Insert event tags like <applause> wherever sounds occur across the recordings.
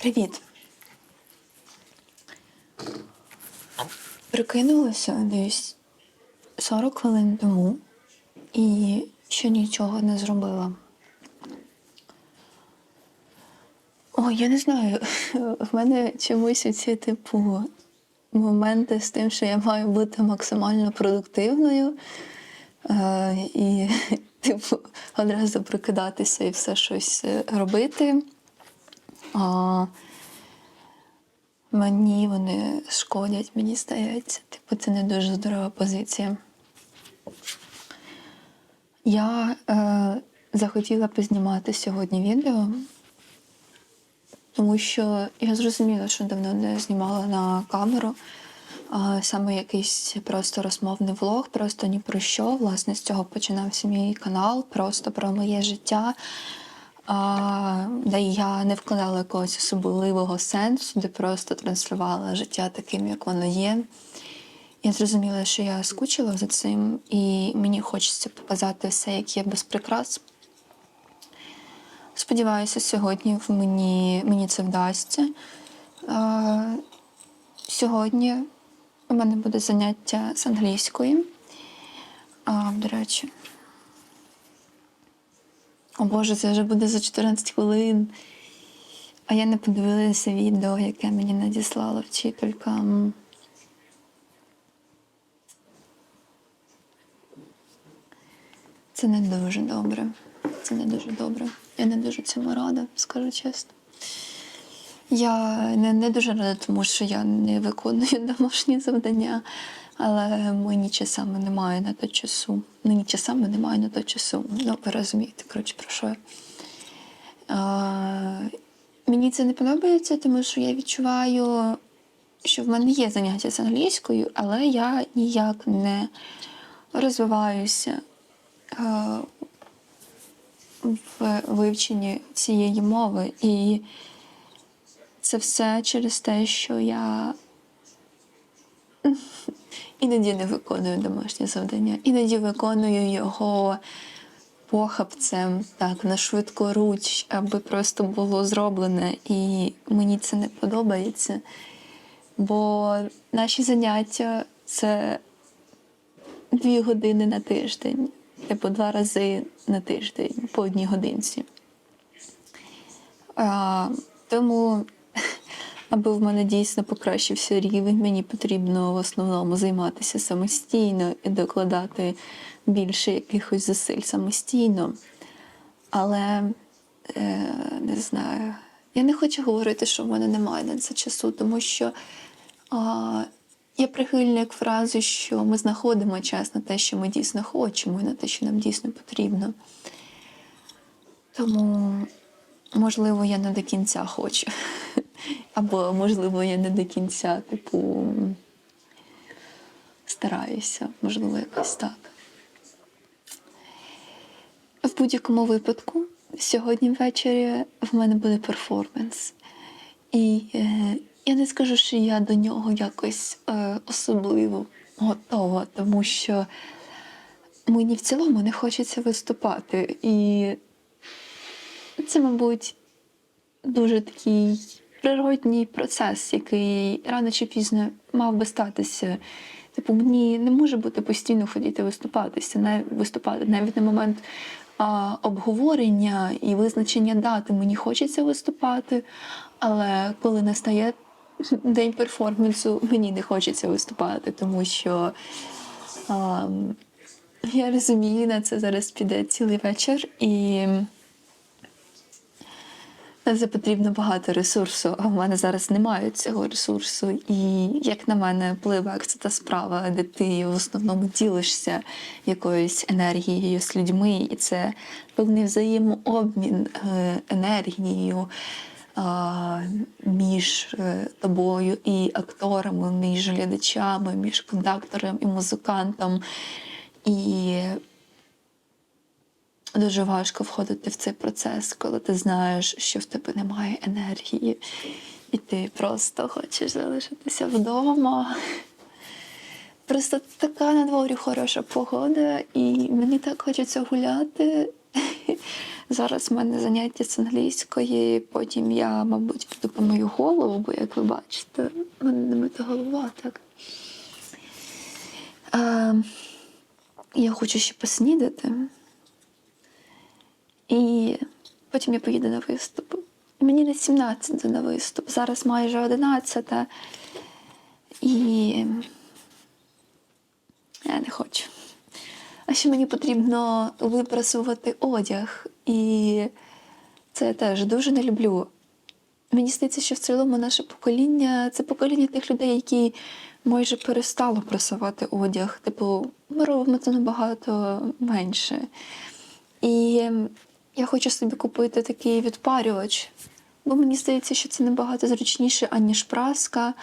Привіт. Прокинулася десь 40 хвилин тому і ще нічого не зробила. Ой, я не знаю. <laughs> В мене чомусь оці, типу, моменти з тим, що я маю бути максимально продуктивною. Е, і, <laughs> типу, одразу прокидатися і все щось е, робити. А, мені вони шкодять, мені здається. Типу, це не дуже здорова позиція. Я е, захотіла познімати сьогодні відео, тому що я зрозуміла, що давно не знімала на камеру. Саме якийсь просто розмовний влог, просто ні про що. Власне, з цього починався мій канал, просто про моє життя. Де я не вкладала якогось особливого сенсу, де просто транслювала життя таким, як воно є. Я зрозуміла, що я скучила за цим, і мені хочеться показати все, як є без прикрас. Сподіваюся, сьогодні в мені, мені це вдасться. А, сьогодні у мене буде заняття з англійської. А, до речі. О Боже, це вже буде за 14 хвилин. А я не подивилася відео, яке мені надіслала вчителька. Це не дуже добре. Це не дуже добре. Я не дуже цьому рада, скажу чесно. Я не, не дуже рада, тому що я не виконую <laughs> домашні завдання, але мені часами немає на то часу. Мені часами немає на то часу. Ну, ви розумієте, коротше, про що. А, мені це не подобається, тому що я відчуваю, що в мене є заняття з англійською, але я ніяк не розвиваюся а, в вивченні цієї мови. І це все через те, що я іноді не виконую домашнє завдання, іноді виконую його похапцем, так, на швидку руч, аби просто було зроблене. І мені це не подобається. Бо наші заняття це дві години на тиждень, типу два рази на тиждень по одній годинці. А, тому, аби в мене дійсно покращився рівень, мені потрібно в основному займатися самостійно і докладати більше якихось зусиль самостійно. Але е, не знаю, я не хочу говорити, що в мене немає на це часу, тому що а, я прихильник фрази, що ми знаходимо час на те, що ми дійсно хочемо, і на те, що нам дійсно потрібно. Тому, можливо, я не до кінця хочу. Або, можливо, я не до кінця, типу, стараюся, можливо, якось так. В будь-якому випадку, сьогодні ввечері в мене буде перформанс. І е, я не скажу, що я до нього якось е, особливо готова, тому що мені в цілому не хочеться виступати. І це, мабуть, дуже такий природній процес, який рано чи пізно мав би статися. Типу, мені не може бути постійно ходити виступатися, не виступати навіть на момент а, обговорення і визначення дати мені хочеться виступати, але коли настає день перформансу, мені не хочеться виступати, тому що а, я розумію, на це зараз піде цілий вечір і. Це потрібно багато ресурсу, а в мене зараз немає цього ресурсу. І, як на мене, пливак це та справа, де ти в основному ділишся якоюсь енергією з людьми, і це певний взаємообмін е, енергією між е, тобою і акторами, між глядачами, між кондактором і музикантом. І Дуже важко входити в цей процес, коли ти знаєш, що в тебе немає енергії, і ти просто хочеш залишитися вдома. Просто така на дворі хороша погода, і мені так хочеться гуляти. <laughs> Зараз в мене заняття з англійської, потім я, мабуть, піду по мою голову, бо, як ви бачите, в мене не мита голова, так. Е, я хочу ще поснідати. І потім я поїду на виступ. Мені на 17 на виступ. Зараз майже 11. І я не хочу. А ще мені потрібно випрасувати одяг. І це я теж дуже не люблю. Мені здається, що в цілому наше покоління це покоління тих людей, які майже перестало прасувати одяг. Типу, ми робимо це набагато менше. І я хочу собі купити такий відпарювач, бо мені здається, що це набагато зручніше, аніж праска.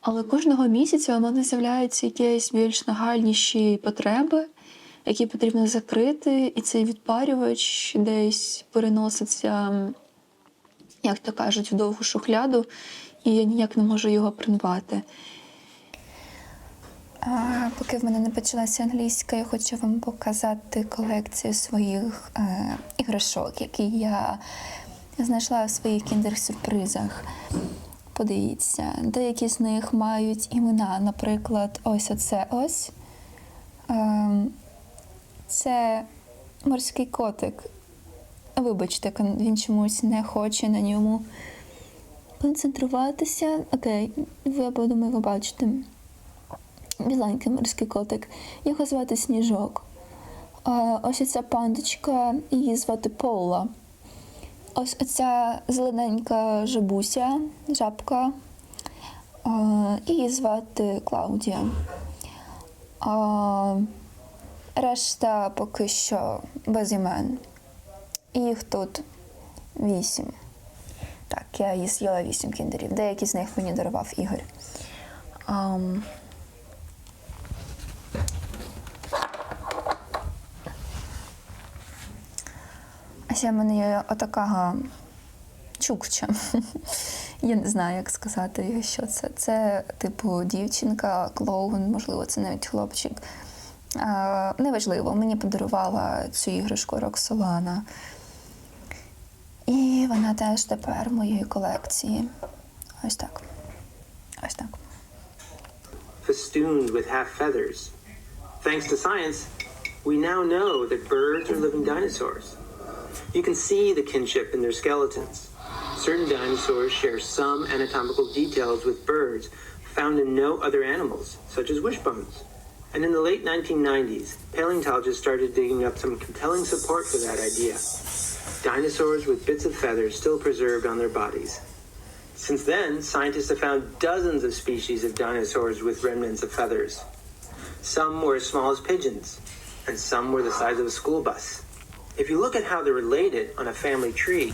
Але кожного місяця у мене з'являються якісь більш нагальніші потреби, які потрібно закрити, і цей відпарювач десь переноситься, як то кажуть, в довгу шухляду, і я ніяк не можу його придбати. А, поки в мене не почалася англійська, я хочу вам показати колекцію своїх е, іграшок, які я знайшла у своїх кіндер-сюрпризах. Подивіться, деякі з них мають імена. Наприклад, ось оце ось. Ем, це морський котик. Вибачте, він чомусь не хоче на ньому концентруватися. Окей, ви я думаю, ви бачите. Біленький морський котик. Його звати Сніжок. Ось ця пандочка, її звати Пола. Ось оця зелененька жабуся, жабка. А, її звати Клаудія. Решта поки що без імен. Їх тут вісім. Так, я її з'їла вісім кіндерів. Деякі з них мені дарував Ігор. Ам, А в мене є отака чукча. <laughs> Я не знаю, як сказати, що це. Це, типу, дівчинка, клоун, можливо, це навіть хлопчик. А, неважливо, мені подарувала цю іграшку Роксолана. І вона теж тепер в моїй колекції. Ось так. Ось так. festooned with half feathers. Thanks to science, we now know that birds are living dinosaurs. You can see the kinship in their skeletons. Certain dinosaurs share some anatomical details with birds found in no other animals, such as wishbones. And in the late 1990s, paleontologists started digging up some compelling support for that idea. Dinosaurs with bits of feathers still preserved on their bodies. Since then, scientists have found dozens of species of dinosaurs with remnants of feathers. Some were as small as pigeons, and some were the size of a school bus. If you look at how they're related on a family tree,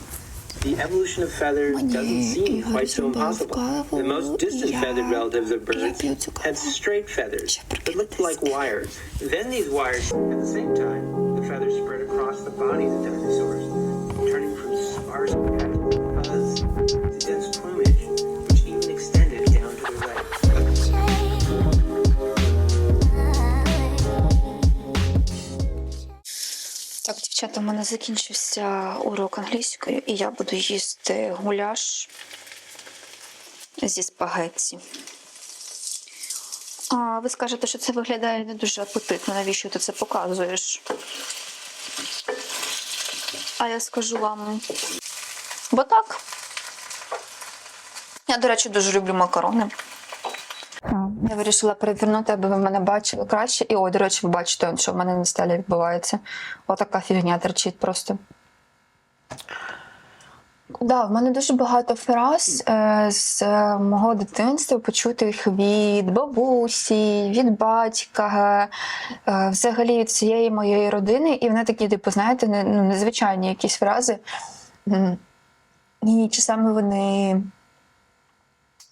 the evolution of feathers doesn't seem quite so impossible. The most distant feathered relatives of birds had straight feathers that looked like wires. Then these wires, at the same time, the feathers spread across the bodies of dinosaurs, turning from sparse дівчата, у мене закінчився урок англійської, і я буду їсти гуляш зі спагетті. А ви скажете, що це виглядає не дуже апетитно. Навіщо ти це показуєш? А я скажу вам. Бо так. Я, до речі, дуже люблю макарони. Я вирішила перевернути, аби ви мене бачили краще. І ой, до речі, ви бачите, що в мене на стелі відбувається. Отака фігня терчить просто. Да, в мене дуже багато фраз е, з е, мого дитинства, почутих від бабусі, від батька, е, взагалі від всієї моєї родини. І вони такі, типу, знаєте, не, ну, незвичайні якісь фрази. І часами вони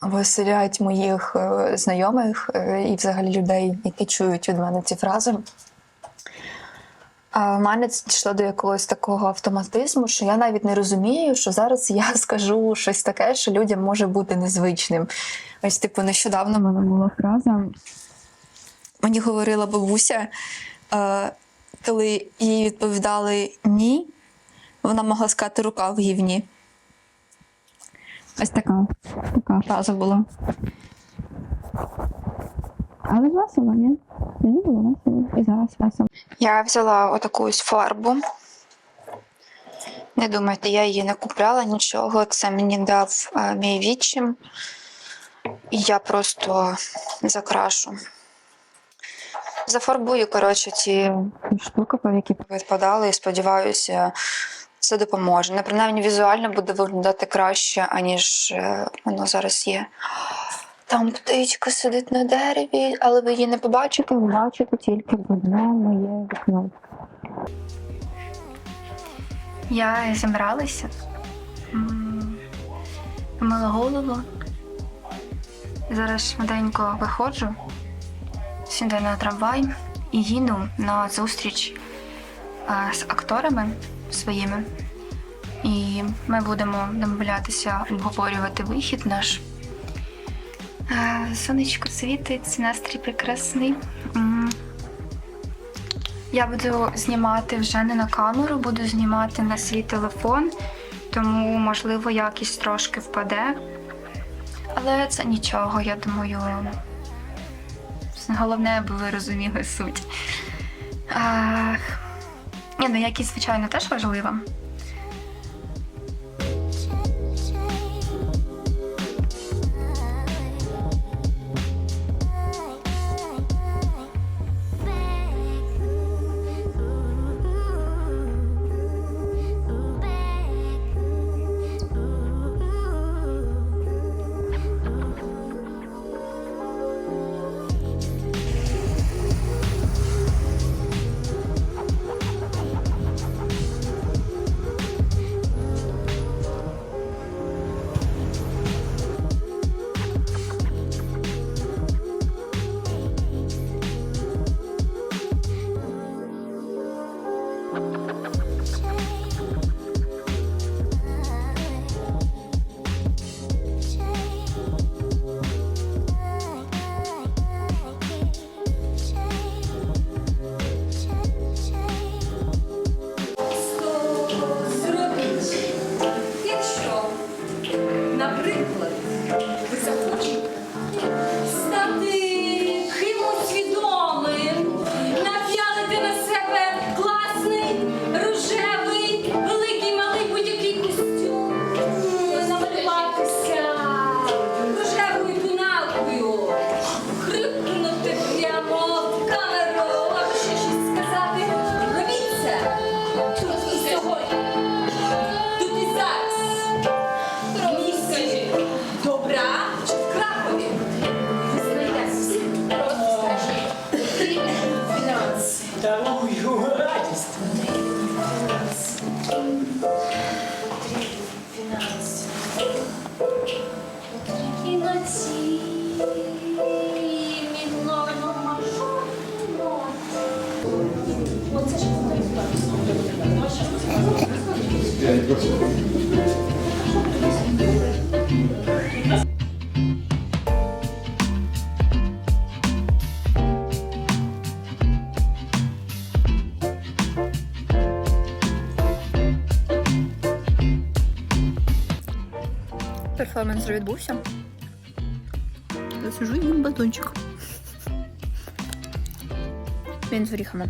веселять моїх е, знайомих е, і взагалі людей, які чують від мене ці фрази. А в мене дійшло до якогось такого автоматизму, що я навіть не розумію, що зараз я <laughs> скажу щось таке, що людям може бути незвичним. Ось, типу, нещодавно мене була фраза. Мені говорила бабуся, е, коли їй відповідали ні, вона могла сказати рука в гівні. Ось така, така фраза була. Але весело, ні? Мені було весело. І зараз весело. Я взяла отаку ось фарбу. Не думайте, я її не купляла нічого. Це мені дав е, мій відчим. І я просто закрашу. Зафарбую, коротше, ті штуки, які відпадали, і сподіваюся, це допоможе. Ну, принаймні, візуально буде виглядати краще, аніж е, воно зараз є. Там птичка сидить на дереві, але ви її не побачите, бачите тільки в одне моє вікно. Я зібралася, м, помила голову. Зараз швиденько виходжу сюди на трамвай і їду на зустріч е, з акторами своїми. І ми будемо домовлятися, обговорювати вихід наш. Е, Сонечко світить, настрій прекрасний. Я буду знімати вже не на камеру, буду знімати на свій телефон, тому, можливо, якість трошки впаде. Але це нічого, я думаю. Головне, аби ви розуміли суть. А, ні, ну якість, звичайно, теж важлива. Перформанс вже відбувся. Засижу сижу їм батончик. Він з горіхами.